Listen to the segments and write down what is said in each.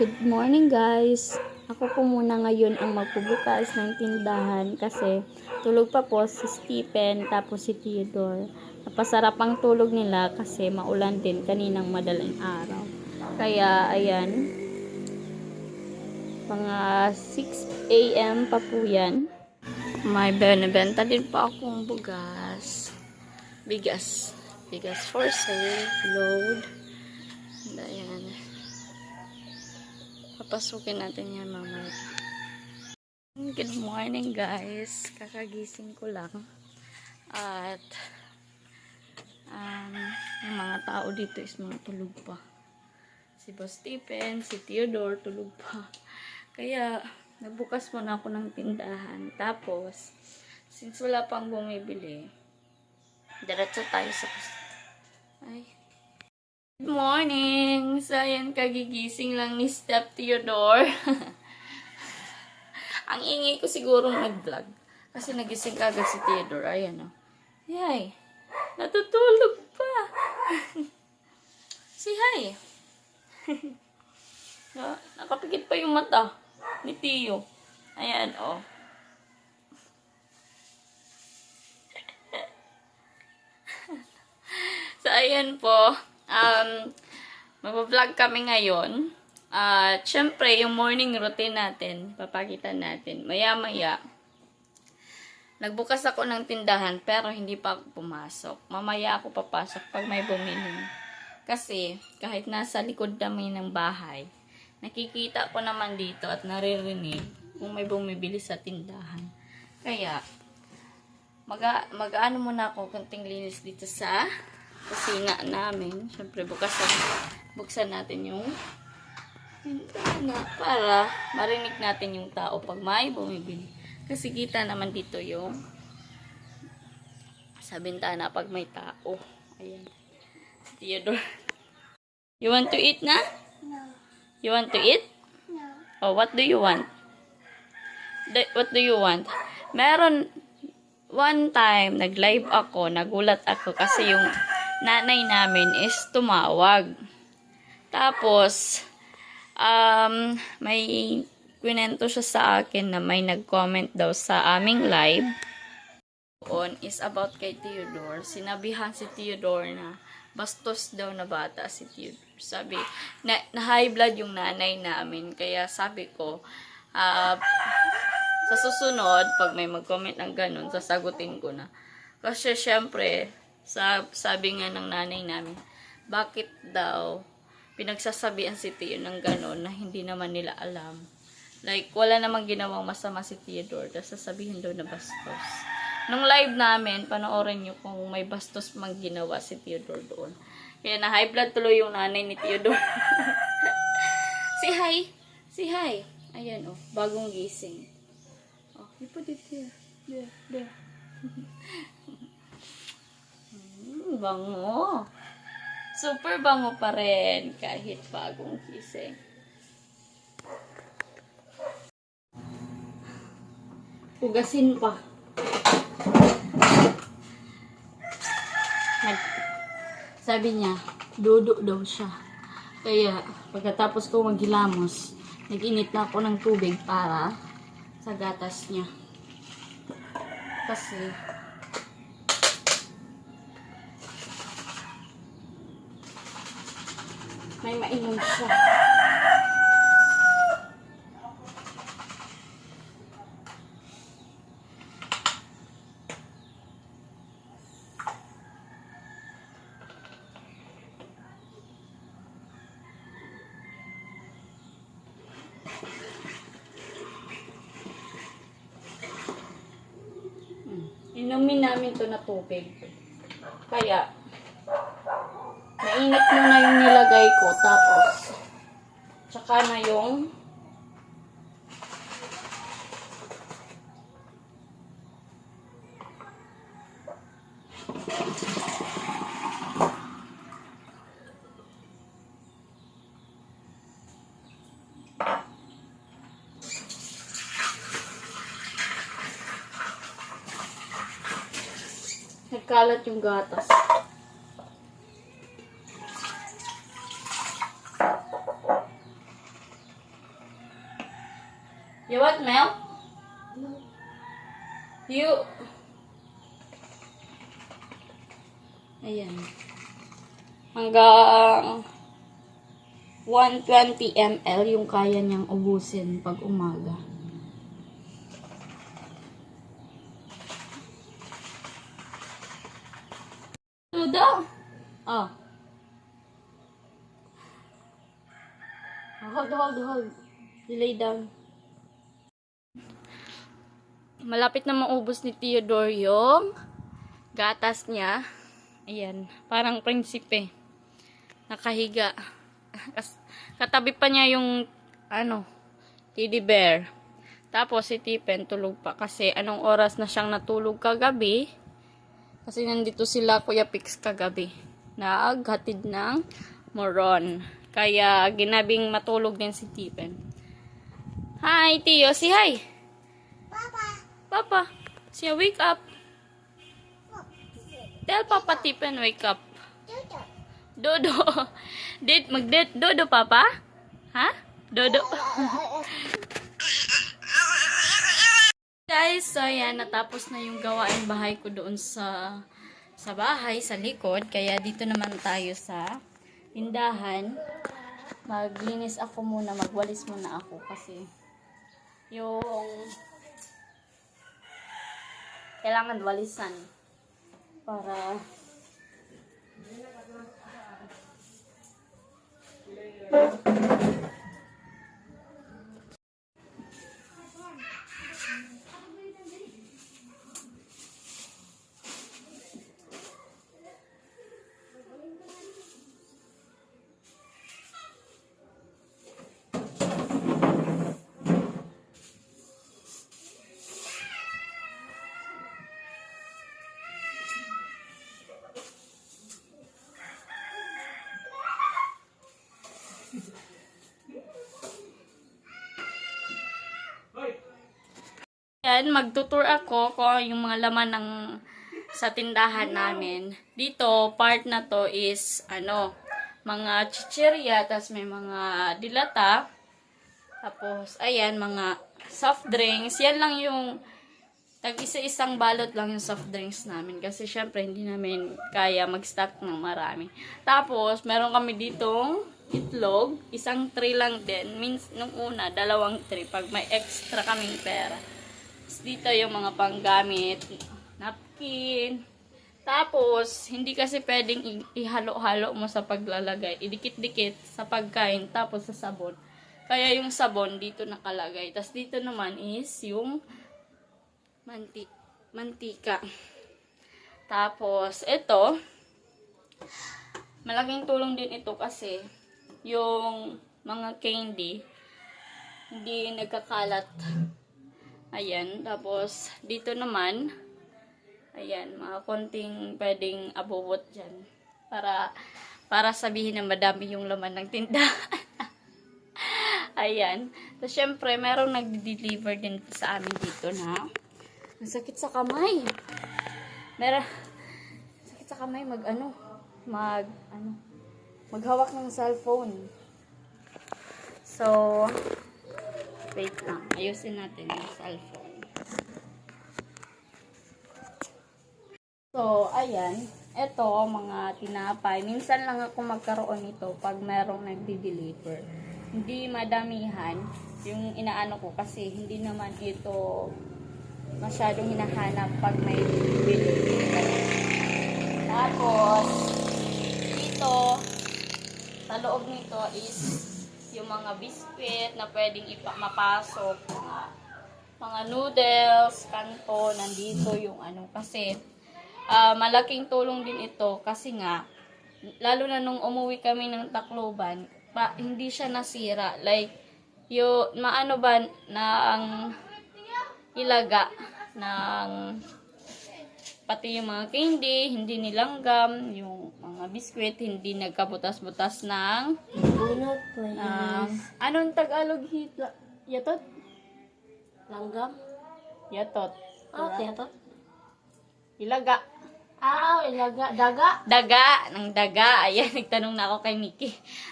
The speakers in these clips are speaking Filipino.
Good morning guys. Ako po muna ngayon ang magbubukas ng tindahan kasi tulog pa po si Stephen tapos si Theodore. Napasarap ang tulog nila kasi maulan din kaninang madaling araw. Kaya ayan, mga 6 a.m. pa po yan. May benebenta din pa akong bugas. Bigas. Bigas for sale. Load. And ayan. Papasukin natin yan mamaya. Good morning guys. Kakagising ko lang. At um, yung mga tao dito is mga tulog pa. Si Boss Stephen, si Theodore tulog pa. Kaya nagbukas muna ako ng tindahan. Tapos, since wala pang bumibili, diretso tayo sa morning! So, ayan, kagigising lang ni Step Theodore. Ang ingay ko siguro nag-vlog. Kasi nagising kagad si Theodore. Ayan, o. Yay! Natutulog pa! si Hi! Na, nakapikit pa yung mata ni Tio. Ayan, o. So, ayan po. Um, mag-vlog kami ngayon. At, syempre, yung morning routine natin, papakita natin. Maya-maya, nagbukas ako ng tindahan, pero hindi pa ako pumasok. Mamaya ako papasok pag may bumili. Kasi, kahit nasa likod namin ng bahay, nakikita ko naman dito at naririnig kung may bumibili sa tindahan. Kaya, mag mag-ano muna ako kunting linis dito sa kusina namin. Siyempre, bukas buksan natin yung na para marinig natin yung tao pag may bumibili. Kasi kita naman dito yung sa bintana pag may tao. Ayan. Si Theodore. You want to eat na? No, You want to eat? no. Oh, what do you want? Do- what do you want? Meron one time nag-live ako, nagulat ako kasi yung nanay namin is tumawag. Tapos um may kwento siya sa akin na may nag-comment daw sa aming live on is about kay Theodore. Sinabihan si Theodore na bastos daw na bata si Theodore. Sabi, na, na high blood yung nanay namin. Kaya sabi ko, ah, sa susunod, pag may mag-comment ng ganun, sasagutin ko na. Kasi syempre, sa, sabi nga ng nanay namin, bakit daw pinagsasabihan si Tio ng ganun na hindi naman nila alam. Like, wala namang ginawang masama si Theodore, tapos sasabihin daw na bastos. Nung live namin, panoorin nyo kung may bastos mang ginawa si Theodore doon. Kaya na high blood tuloy yung nanay ni Theodore. si Hi! Si Hi! Ayan oh, bagong gising. Oh, you put it here. There, there. bango. Super bango pa rin kahit bagong gising. Hugasin pa. Sabi niya, dudo daw siya. Kaya, pagkatapos ko maghilamos, nag-init na ako ng tubig para sa gatas niya. Kasi, may mainom siya. Inumin namin to na tubig. Kaya, mainit muna yung nilagay ko. Tapos, tsaka na yung nagkalat yung gatas. You want milk? You... Ayan. Hanggang 120 ml yung kaya niyang ubusin pag umaga. Duda! Oh. Hold, hold, hold. You lay down. Malapit na maubos ni Theodore yung gatas niya. Ayan, parang prinsipe. Nakahiga. Katabi pa niya yung, ano, teddy bear. Tapos si Tipen tulog pa kasi anong oras na siyang natulog kagabi. Kasi nandito sila Kuya Pix kagabi. Naghatid ng moron. Kaya ginabing matulog din si Tipen. Hi, Tio. Si hi. Papa. Papa. Siya, wake up. Tell Papa Tipen, wake up. Dodo. Dodo. Did, mag Dodo, Papa? Ha? Dodo. Guys, so yan, natapos na yung gawain bahay ko doon sa sa bahay, sa likod. Kaya dito naman tayo sa tindahan. Maglinis ako muna, magwalis muna ako kasi yung kailangan walisan para Yan, magtutur ako kung yung mga laman ng sa tindahan namin. Dito, part na to is, ano, mga chichirya, tas may mga dilata. Tapos, ayan, mga soft drinks. Yan lang yung, tag isa-isang balot lang yung soft drinks namin. Kasi, syempre, hindi namin kaya mag-stock ng marami. Tapos, meron kami ditong itlog. Isang tray lang din. Means, nung una, dalawang tray. Pag may extra kaming pera. Tapos dito yung mga panggamit, napkin. Tapos, hindi kasi pwedeng ihalo-halo mo sa paglalagay. Idikit-dikit sa pagkain, tapos sa sabon. Kaya yung sabon dito nakalagay. Tapos dito naman is yung manti mantika. Tapos, ito, malaking tulong din ito kasi yung mga candy, hindi nagkakalat Ayan, tapos dito naman, ayan, mga konting pwedeng abubot dyan. Para, para sabihin na madami yung laman ng tindahan. ayan. Tapos syempre, merong nag-deliver din sa amin dito na ang sakit sa kamay. Meron, sakit sa kamay mag ano, mag, ano, maghawak ng cellphone. So, Wait lang. Ayusin natin yung cellphone. So, ayan. Ito, mga tinapay. Minsan lang ako magkaroon nito pag merong nagdi-deliver. Hindi madamihan yung inaano ko kasi hindi naman ito masyadong hinahanap pag may deliver. Tapos, dito, sa loob nito is yung mga biscuit na pwedeng mapasok, mga, mga noodles, kanto, nandito yung ano. Kasi, ah, malaking tulong din ito kasi nga, lalo na nung umuwi kami ng Tacloban, pa, hindi siya nasira. Like, yung, maano ba, na ang ilaga ng pati yung mga candy, hindi nilanggam, yung mga biskwit, hindi nagkabutas-butas ng Bunot po Um, anong Tagalog hitla? Yatot? Langgam. Yatot. Okay, ito. Ilaga. Ah, ilaga. Daga. Daga. Ng daga. Ayan, nagtanong na ako kay Nikki.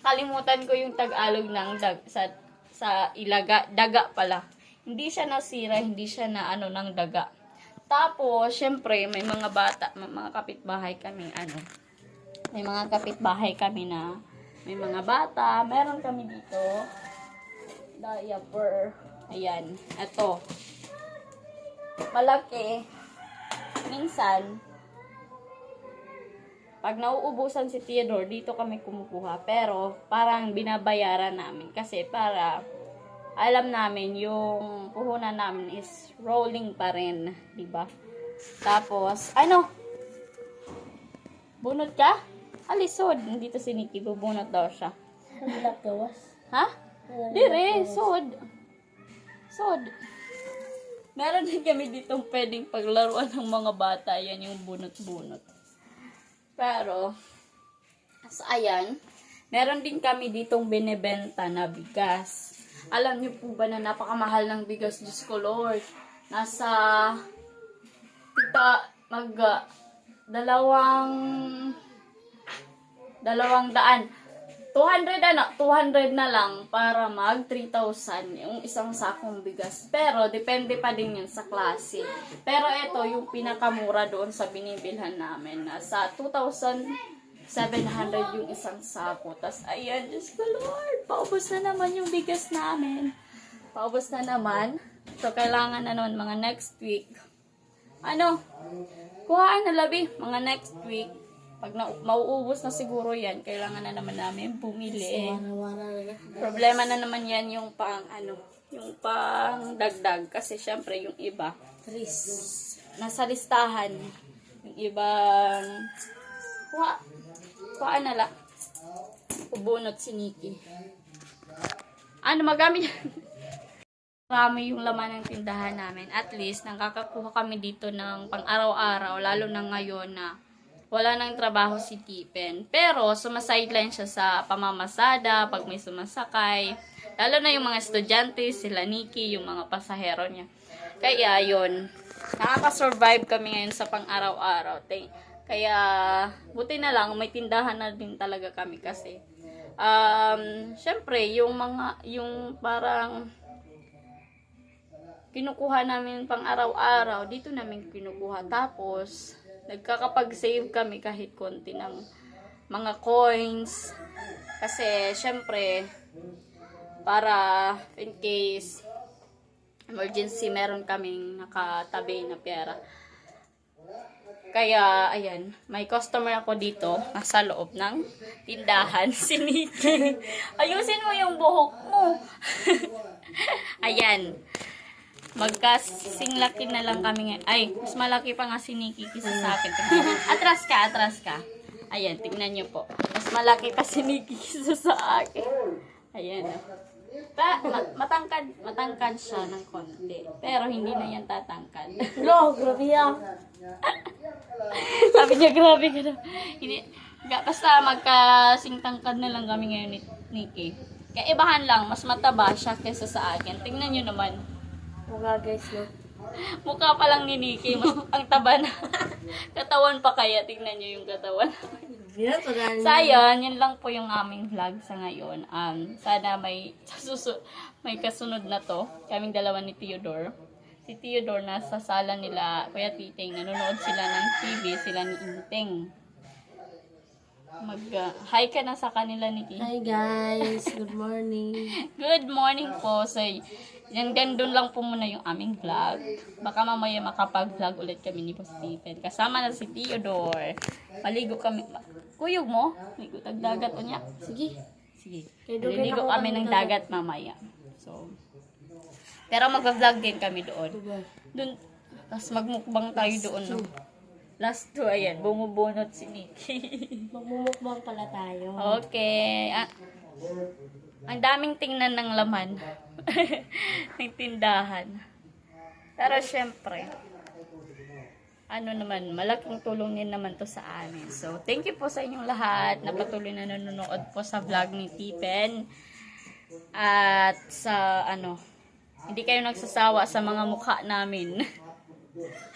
Kalimutan ko yung Tagalog ng dag sa, sa ilaga. Daga pala. hindi siya nasira, hindi siya na ano ng daga. Tapos, syempre, may mga bata, mga kapitbahay kami, ano, may mga kapitbahay kami na, may mga bata, meron kami dito, diaper, ayan, eto, malaki, minsan, pag nauubusan si Theodore, dito kami kumukuha. Pero, parang binabayaran namin. Kasi para, alam namin, yung puhunan namin is rolling pa rin. ba Tapos, ano? Bunot ka? Alisod. Dito si Nikki, bubunot daw siya. Ang gawas. Ha? Dire, sod. Sod. Meron din kami ditong pwedeng paglaruan ng mga bata. Yan yung bunot-bunot. Pero, so ayan, meron din kami ditong binebenta na bigas. Alam niyo po ba na napakamahal ng bigas, Diyos ko Lord. Nasa, tita, mag, dalawang, dalawang daan. 200 ano, 200 na lang para mag 3,000 yung isang sakong bigas. Pero depende pa din yun sa klase. Pero ito yung pinakamura doon sa binibilhan namin. Nasa 2,700 yung isang sako. Tapos ayan, Diyos ko Lord, paubos na naman yung bigas namin. Paubos na naman. So kailangan na naman mga next week. Ano? Kuhaan na labi, mga next week. Pag na, mauubos na siguro yan, kailangan na naman namin bumili. Problema na naman yan yung pang ano, yung pang dagdag kasi syempre yung iba nasa listahan. Yung ibang kuha kuha na lang. Ubunot si Nikki. Ano magamit? Marami yung laman ng tindahan namin. At least, nakakakuha kami dito ng pang-araw-araw, lalo na ngayon na wala nang trabaho si Tipen. Pero, sumasideline siya sa pamamasada, pag may sumasakay. Lalo na yung mga estudyante, sila Nikki, yung mga pasahero niya. Kaya, yun. Nakaka-survive kami ngayon sa pang-araw-araw. Kaya, buti na lang, may tindahan na din talaga kami kasi. Um, syempre, yung mga, yung parang, kinukuha namin pang araw-araw, dito namin kinukuha. Tapos, nagkakapag-save kami kahit konti ng mga coins. Kasi, syempre, para in case emergency, meron kaming nakatabi na pera. Kaya, ayan, may customer ako dito, nasa loob ng tindahan, si Nikki. Ayusin mo yung buhok mo. ayan. Magkasing laki na lang kami ngayon. Ay, mas malaki pa nga si Nikki kisa sa akin. Atras ka, atras ka. Ayan, tingnan nyo po. Mas malaki pa si Nikki kisa sa akin. Ayan. oh. Pa, ma- matangkad, matangkad siya ng konti. Pero hindi na yan tatangkad. Lo, grabe yan. Sabi niya, grabe ka na. Hindi, basta magkasing tangkad na lang kami ngayon ni Nikki. Kaya ibahan lang, mas mataba siya kaysa sa akin. Tingnan nyo naman. Mga guys, no. Mukha pa lang ni Nikki, mas ang taba na. katawan pa kaya, tingnan nyo yung katawan. So, ayun, yun lang po yung aming vlog sa ngayon. Um, sana may, susu may kasunod na to. Kaming dalawa ni Theodore. Si Theodore nasa sala nila, Kuya Titing, nanonood sila ng TV, sila ni Inteng. Mag, uh, ka na sa kanila, Nikki. Hi guys, good morning. Good morning po. So, yan doon lang po muna yung aming vlog. Baka mamaya makapag-vlog ulit kami ni Boss Stephen. Kasama na si Theodore. Maligo kami. Kuyog mo? Ligo tagdagat o niya. Sige. Sige. Kayo kami ng dagat mamaya. So, pero mag-vlog din kami doon. Doon, tapos magmukbang tayo doon. No? Last two, ayan. Bumubunot si Nikki. Magmumukbang pala tayo. Okay. Ah, ang daming tingnan ng laman. ng tindahan. Pero syempre, ano naman, malaking tulong din naman to sa amin. So, thank you po sa inyong lahat na patuloy na nanonood po sa vlog ni Tipen. At sa ano, hindi kayo nagsasawa sa mga mukha namin.